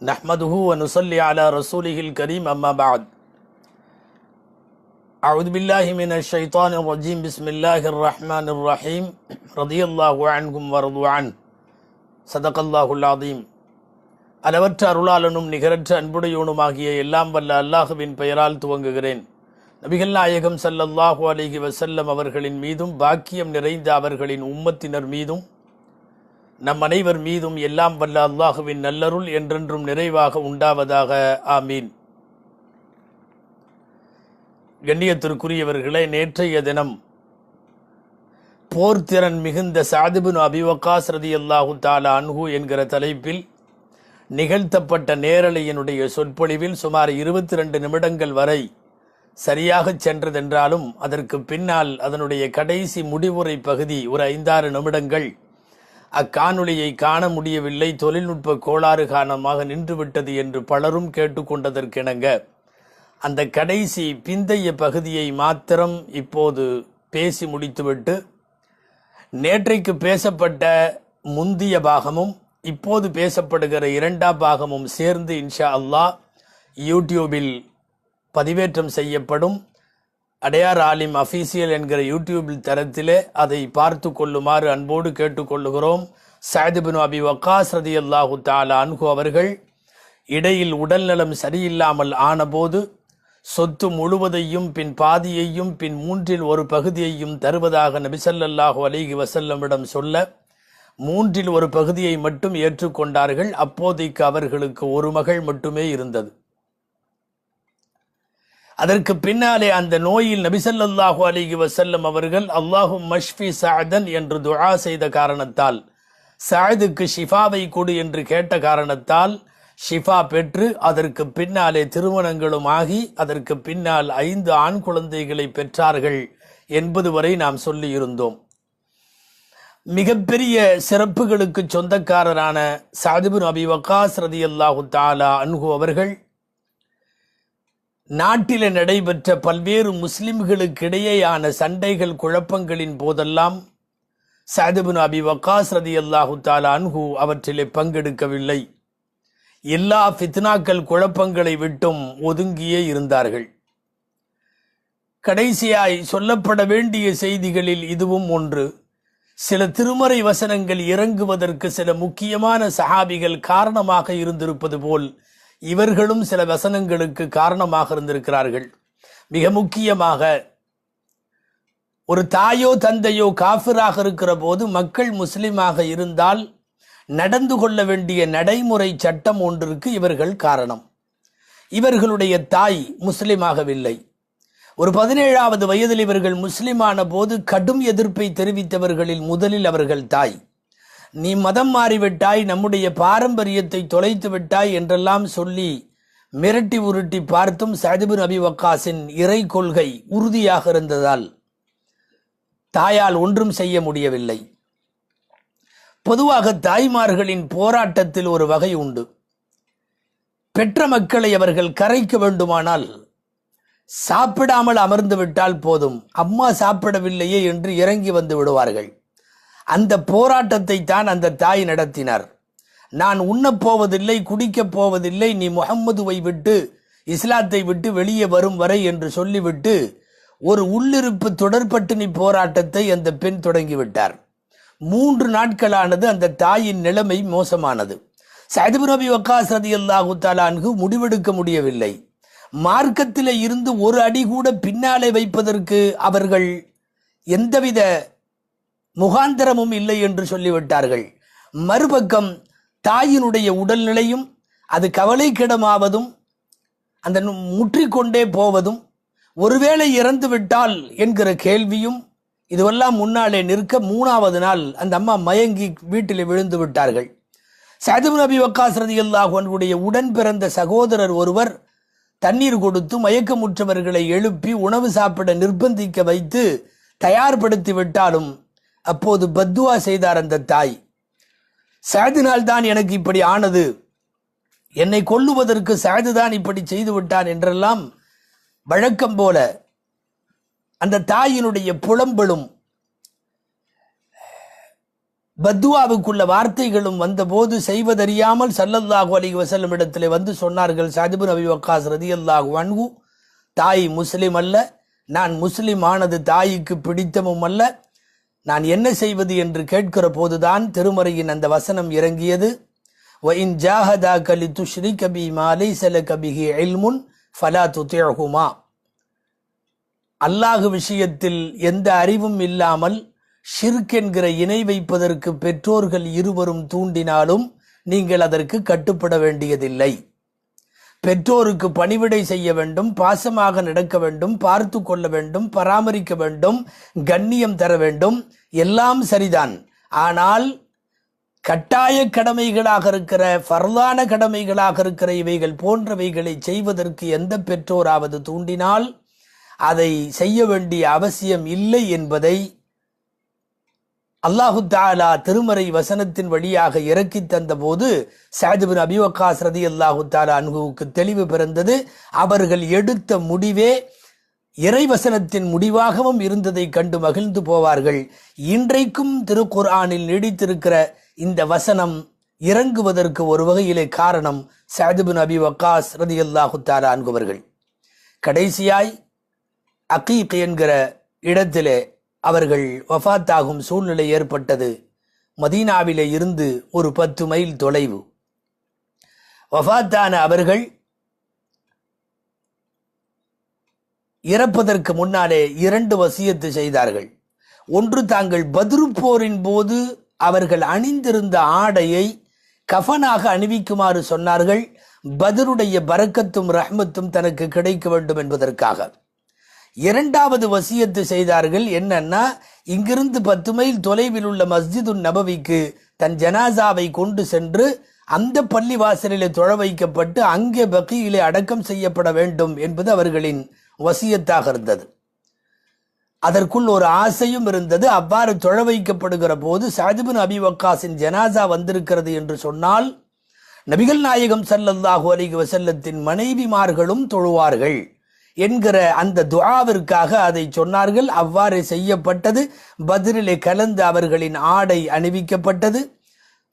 نحمده ونصلي على رسوله الكريم أما بعد أعوذ بالله من الشيطان الرجيم بسم الله الرحمن الرحيم رضي الله عنكم ورضوا عنه صدق الله العظيم அளவற்ற அருளாளனும் நிகரற்ற அன்புடையோனுமாகிய எல்லாம் வல்ல அல்லாஹுவின் பெயரால் துவங்குகிறேன் நபிகள் நாயகம் ஸல்லல்லாஹு அலைஹி வஸல்லம் அவர்களின் மீதும் பாக்கியம் நிறைந்த அவர்களின் உம்மத்தினர் மீதும் நம் அனைவர் மீதும் எல்லாம் வல்ல அல்லாஹுவின் நல்லருள் என்றென்றும் நிறைவாக உண்டாவதாக. ஆமீன். கண்ணியத்திற்குரியவர்களே நேற்றைய தினம் போர்த்திறன் மிகுந்த சாதிபின் ரதி அல்லாஹு தாலா அன்ஹு என்கிற தலைப்பில் நிகழ்த்தப்பட்ட நேரலையினுடைய சொற்பொழிவில் சுமார் இருபத்தி ரெண்டு நிமிடங்கள் வரை சரியாகச் சென்றதென்றாலும் அதற்கு பின்னால் அதனுடைய கடைசி முடிவுரை பகுதி ஒரு ஐந்தாறு நிமிடங்கள் அக்காணொளியை காண முடியவில்லை. தொழில்நுட்ப கோளாறு காரணமாக நின்றுவிட்டது என்று பலரும் கேட்டுக்கொண்டதற்கிணங்க. அந்த கடைசி பிந்தைய பகுதியை மாத்திரம் இப்போது பேசி முடித்துவிட்டு நேற்றைக்கு பேசப்பட்ட முந்திய பாகமும் இப்போது பேசப்படுகிற இரண்டாம் பாகமும் சேர்ந்து இன்ஷா அல்லாஹ் யூடியூபில் பதிவேற்றம் செய்யப்படும். அடையார் ஆலிம் அஃபீசியல் என்கிற யூடியூபில் தரத்திலே அதை பார்த்து கொள்ளுமாறு அன்போடு கேட்டுக்கொள்ளுகிறோம் சாதிபின் அபி வக்காஸ் ரதி அல்லாஹு தாலா அன்கு அவர்கள் இடையில் உடல்நலம் சரியில்லாமல் ஆனபோது சொத்து முழுவதையும் பின் பாதியையும் பின் மூன்றில் ஒரு பகுதியையும் தருவதாக நபிசல்லாஹு அலிஹி வசல்லமிடம் சொல்ல மூன்றில் ஒரு பகுதியை மட்டும் ஏற்றுக்கொண்டார்கள். அப்போதைக்கு அவர்களுக்கு ஒரு மகள் மட்டுமே இருந்தது. அதற்கு பின்னாலே அந்த நோயில் நபிசல்லாஹு அலிஹி வசல்லம் அவர்கள் அல்லாஹு மஷ்ஃபி சாதன் என்று துழா செய்த காரணத்தால் சாயதுக்கு ஷிஃபாவை கொடு என்று கேட்ட காரணத்தால் ஷிஃபா பெற்று அதற்கு பின்னாலே திருமணங்களும் ஆகி அதற்கு பின்னால் ஐந்து ஆண் குழந்தைகளை பெற்றார்கள் என்பது வரை நாம் சொல்லியிருந்தோம் மிகப்பெரிய சிறப்புகளுக்கு சொந்தக்காரரான சாதிபுன் அபி வக்காஸ் ரதி அல்லாஹு தாலா அன்ஹு அவர்கள் நாட்டில நடைபெற்ற பல்வேறு முஸ்லிம்களுக்கிடையேயான சண்டைகள் குழப்பங்களின் போதெல்லாம் சாதுபின் அபி வக்காஸ் ரதி அல்லாஹு தாலா அன்ஹு அவற்றிலே பங்கெடுக்கவில்லை. எல்லா ஃபித்னாக்கள் குழப்பங்களை விட்டும் ஒதுங்கியே இருந்தார்கள். கடைசியாய் சொல்லப்பட வேண்டிய செய்திகளில் இதுவும் ஒன்று. சில திருமறை வசனங்கள் இறங்குவதற்கு சில முக்கியமான சஹாபிகள் காரணமாக இருந்திருப்பது போல் இவர்களும் சில வசனங்களுக்கு காரணமாக இருந்திருக்கிறார்கள். மிக முக்கியமாக ஒரு தாயோ தந்தையோ காஃபிராக இருக்கிற போது மக்கள் முஸ்லிமாக இருந்தால் நடந்து கொள்ள வேண்டிய நடைமுறை சட்டம் ஒன்றிற்கு இவர்கள் காரணம். இவர்களுடைய தாய் முஸ்லிமாகவில்லை. ஒரு பதினேழாவது வயதில் இவர்கள் முஸ்லிமான போது கடும் எதிர்ப்பை தெரிவித்தவர்களில் முதலில் அவர்கள் தாய். நீ மதம் மாறிவிட்டாய் நம்முடைய பாரம்பரியத்தை தொலைத்து விட்டாய் என்றெல்லாம் சொல்லி மிரட்டி உருட்டி பார்த்தும் சாதிபின் அபி வக்காசின் இறை கொள்கை உறுதியாக இருந்ததால் தாயால் ஒன்றும் செய்ய முடியவில்லை. பொதுவாக தாய்மார்களின் போராட்டத்தில் ஒரு வகை உண்டு. பெற்ற மக்களை அவர்கள் கரைக்க வேண்டுமானால் சாப்பிடாமல் அமர்ந்து விட்டால் போதும். அம்மா சாப்பிடவில்லையே என்று இறங்கி வந்து விடுவார்கள். அந்த போராட்டத்தை தான் அந்த தாய் நடத்தினார். நான் உண்ணப் போவதில்லை குடிக்கப் போவதில்லை நீ முகம்மதுவை விட்டு இஸ்லாத்தை விட்டு வெளியே வரும் வரை என்று சொல்லிவிட்டு ஒரு உள்ளிருப்பு தொடர்பட்டினி போராட்டத்தை அந்த பெண் தொடங்கிவிட்டார். மூன்று நாட்களானது அந்த தாயின் நிலைமை மோசமானது. சைதுபு வக்காஸ் ரதி அல்லாஹு தாலான்கு முடிவெடுக்க முடியவில்லை. மார்க்கத்தில் இருந்து ஒரு அடி கூட பின்னாலே வைப்பதற்கு அவர்கள் எந்தவித முகாந்திரமும் இல்லை என்று சொல்லிவிட்டார்கள். மறுபக்கம் தாயினுடைய உடல்நிலையும் அது கவலைக்கிடமாவதும் அந்த முற்றிக்கொண்டே போவதும் ஒருவேளை இறந்துவிட்டால் என்கிற கேள்வியும் இதுவெல்லாம் முன்னாலே நிற்க மூணாவது நாள் அந்த அம்மா மயங்கி வீட்டில் விழுந்து விட்டார்கள். சதுபு நபி வக்காஸ் ரதி உடன் பிறந்த சகோதரர் ஒருவர் தண்ணீர் கொடுத்து மயக்கமுற்றவர்களை எழுப்பி உணவு சாப்பிட நிர்பந்திக்க வைத்து தயார்படுத்தி விட்டாலும் அப்போது பத்துவா செய்தார் அந்த தாய். சாதினால் தான் எனக்கு இப்படி ஆனது. என்னை கொல்லுவதற்கு சாதுதான் இப்படி செய்து விட்டான் என்றெல்லாம் வழக்கம் போல அந்த தாயினுடைய புலம்பலும் பத்துவாவுக்குள்ள வார்த்தைகளும் வந்தபோது செய்வதறியாமல் சல்லல்லாஹு அலி வசல்லம் இடத்திலே வந்து சொன்னார்கள் சாதிபு நபி வக்காஸ் ரதியல்லாஹு வன்கு தாய் முஸ்லிம் அல்ல நான் முஸ்லிம் ஆனது தாய்க்கு பிடித்தமும் அல்ல நான் என்ன செய்வது என்று கேட்கிற போதுதான் திருமறையின் அந்த வசனம் இறங்கியது. ஒயின் ஜாஹதா கலி துஷ்ரி கபி மாலை செல கபிஹி எல்முன் ஃபலா துத்தியகுமா அல்லாஹு விஷயத்தில் எந்த அறிவும் இல்லாமல் ஷிர்க் என்கிற இணை வைப்பதற்கு பெற்றோர்கள் இருவரும் தூண்டினாலும் நீங்கள் அதற்கு கட்டுப்பட வேண்டியதில்லை. பெற்றோருக்கு பணிவிடை செய்ய வேண்டும் பாசமாக நடக்க வேண்டும் பார்த்து கொள்ள வேண்டும் பராமரிக்க வேண்டும் கண்ணியம் தர வேண்டும். எல்லாம் சரிதான். ஆனால் கட்டாய கடமைகளாக இருக்கிற ஃபர்லான கடமைகளாக இருக்கிற இவைகள் போன்றவைகளை செய்வதற்கு எந்த பெற்றோராவது தூண்டினால் அதை செய்ய வேண்டிய அவசியம் இல்லை என்பதை அல்லாஹு தாலா திருமறை வசனத்தின் வழியாக இறக்கி தந்த போது சாதிபின் அபிவக்காஸ் ரதி அல்லாஹு தாலா அனுகுவுக்கு தெளிவு பிறந்தது. அவர்கள் எடுத்த முடிவே இறைவசனத்தின் முடிவாகவும் இருந்ததை கண்டு மகிழ்ந்து போவார்கள். இன்றைக்கும் திருக்குர்ஆனில் நீடித்திருக்கிற இந்த வசனம் இறங்குவதற்கு ஒரு வகையிலே காரணம் சாதிபின் அபி வக்காஸ் ரதி அல்லாஹு தாலா அன்குவர்கள் கடைசியாய் அகீக் என்கிற இடத்திலே அவர்கள் வஃத்தாகும் சூழ்நிலை ஏற்பட்டது. மதீனாவிலே இருந்து ஒரு பத்து மைல் தொலைவு. வஃத்தான அவர்கள் இறப்பதற்கு முன்னாலே இரண்டு வசியத்து செய்தார்கள். ஒன்று தாங்கள் பதிருப்போரின் போரின் போது அவர்கள் அணிந்திருந்த ஆடையை கஃனாக அணிவிக்குமாறு சொன்னார்கள். பதருடைய பரக்கத்தும் ரஹ்மத்தும் தனக்கு கிடைக்க வேண்டும் என்பதற்காக. இரண்டாவது வசியத்து செய்தார்கள் என்னன்னா இங்கிருந்து பத்து மைல் தொலைவில் உள்ள மஸ்ஜிது நபவிக்கு தன் ஜனாசாவை கொண்டு சென்று அந்த பள்ளி வாசலிலே தொழ வைக்கப்பட்டு அங்கே பக்கியிலே அடக்கம் செய்யப்பட வேண்டும் என்பது அவர்களின் வசியத்தாக இருந்தது. அதற்குள் ஒரு ஆசையும் இருந்தது. அவ்வாறு தொழ வைக்கப்படுகிற போது சாதிபின் அபி வக்காசின் ஜனாசா வந்திருக்கிறது என்று சொன்னால் நபிகள் நாயகம் சல்லல்லாஹு அலிக வசல்லத்தின் மனைவிமார்களும் தொழுவார்கள். என்கிற அந்த துஆவிற்காக அதை சொன்னார்கள். அவ்வாறு செய்யப்பட்டது. பதிலிலே கலந்து அவர்களின் ஆடை அணிவிக்கப்பட்டது.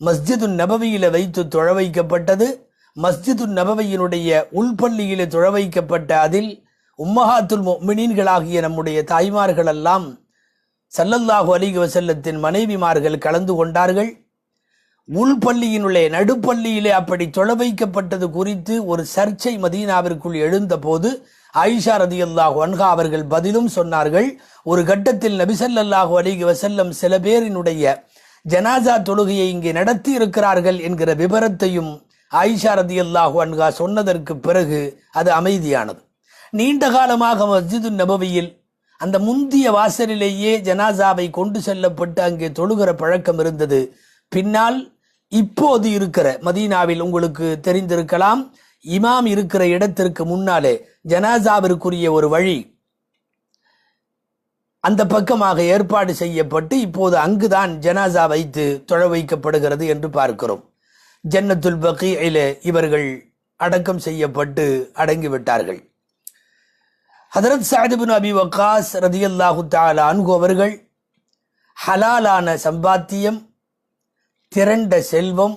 மஸ்ஜிது நபவியில வைத்து தொழ வைக்கப்பட்டது மஸ்ஜிது நபவியினுடைய உள்பள்ளியிலே தொழ வைக்கப்பட்ட அதில் உம்மஹாத்துல் மினீன்களாகிய நம்முடைய தாய்மார்களெல்லாம் சல்லல்லாஹு அலிக வசல்லத்தின் மனைவிமார்கள் கலந்து கொண்டார்கள். உள்பள்ளியினுள்ளே நடுப்பள்ளியிலே அப்படி தொழ வைக்கப்பட்டது குறித்து ஒரு சர்ச்சை மதீனாவிற்குள் எழுந்த போது ஆயிஷா ரதி அல்லாஹு அன்ஹா அவர்கள் பதிலும் சொன்னார்கள். ஒரு கட்டத்தில் நபிசல்லாஹு அலிகி வசல்லம் சில பேரினுடைய ஜனாசா தொழுகையை இங்கே நடத்தி இருக்கிறார்கள் என்கிற விபரத்தையும் ஆயிஷா ரதி அல்லாஹு அன்ஹா சொன்னதற்கு பிறகு அது அமைதியானது. நீண்ட காலமாக மஸ்ஜிது நபவியில் அந்த முந்திய வாசலிலேயே ஜனாசாவை கொண்டு செல்லப்பட்டு அங்கே தொழுகிற பழக்கம் இருந்தது. பின்னால் இப்போது இருக்கிற மதீனாவில் உங்களுக்கு தெரிந்திருக்கலாம். இமாம் இருக்கிற இடத்திற்கு முன்னாலே ஜனாசாவிற்குரிய ஒரு வழி அந்த பக்கமாக ஏற்பாடு செய்யப்பட்டு இப்போது அங்குதான் ஜனாசா வைத்து தொழ வைக்கப்படுகிறது என்று பார்க்கிறோம். ஜன்னத்துல் பகையில இவர்கள் அடக்கம் செய்யப்பட்டு அடங்கிவிட்டார்கள். ஹதரத் சாதிபின் அபி வக்காஸ் ரதியல்லாஹு தாலா அன்கு அவர்கள் ஹலாலான சம்பாத்தியம் திரண்ட செல்வம்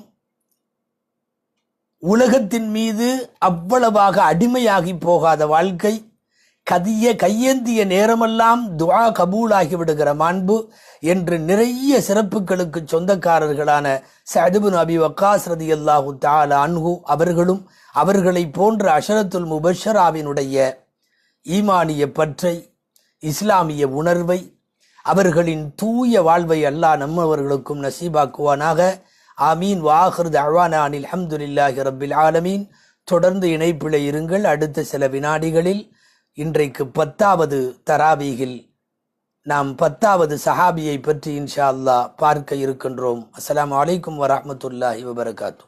உலகத்தின் மீது அவ்வளவாக அடிமையாகி போகாத வாழ்க்கை கதிய கையேந்திய நேரமெல்லாம் துவா கபூலாகி விடுகிற மாண்பு என்று நிறைய சிறப்புகளுக்கு சொந்தக்காரர்களான சதுபுன் அபி வக்காஸ் ரதி அல்லாஹு தால அன்ஹு அவர்களும் அவர்களை போன்ற அஷரத்துல் முபஷராவினுடைய ஈமானிய பற்றை இஸ்லாமிய உணர்வை அவர்களின் தூய வாழ்வை அல்லாஹ் நம்மவர்களுக்கும் நசீபாக்குவானாக. ஆமீன். வாஹிருத் அவானா அனில் அஹமதுல்லாஹி ரபில் ஆலமீன். தொடர்ந்து இணைப்பில் இருங்கள். அடுத்த சில வினாடிகளில் இன்றைக்கு பத்தாவது தராவீகில் நாம் பத்தாவது சஹாபியை பற்றி இன்ஷா அல்லாஹ் பார்க்க இருக்கின்றோம். அஸ்லாம் அலைக்கும் வரமத்துல்லாஹி வபரகாத்தூ.